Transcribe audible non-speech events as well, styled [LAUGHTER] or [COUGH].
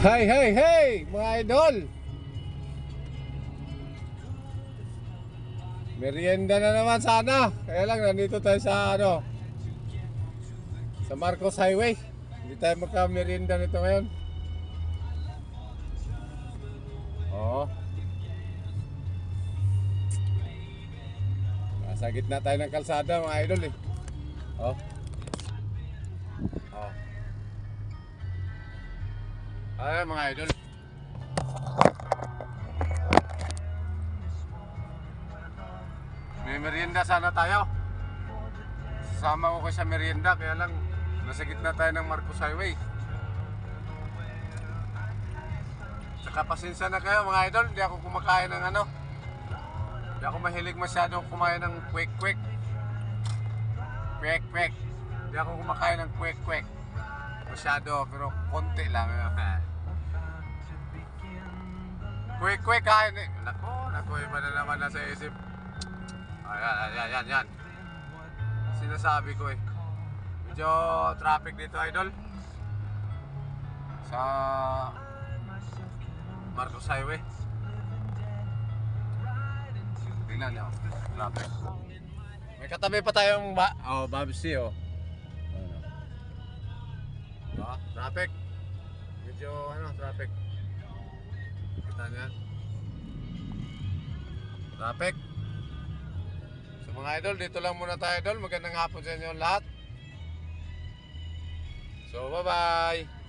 Hey, hey, hey! Mga idol! Merienda na naman sana. Kaya lang, nandito tayo sa ano, sa Marcos Highway. Hindi tayo magka-merienda nito ngayon. Oo. Nasa gitna tayo ng kalsada mga idol eh. Oh. Ay mga idol. May merienda sana tayo. Sasama ko kayo sa merienda kaya lang nasa gitna tayo ng Marcos Highway. Saka pasensya na kayo mga idol, hindi ako kumakain ng ano. Hindi ako mahilig masyado kumain ng quick quick. Quick quick. Hindi ako kumakain ng quick quick. Masyado, pero konti lang. [LAUGHS] Quick quick kain eh. Nako, nako, iba na naman nasa isip. Ayan, ayan, ayan, yan. Sinasabi ko eh. Medyo traffic dito, idol. Sa Marcos Highway. Tingnan nyo, traffic. May katabi pa tayong ba oh, Babsi oh. Ano? Traffic. Medyo ano, traffic. Yan? Traffic. So mga idol, dito lang muna tayo idol. Magandang hapon sa inyo lahat. So bye-bye.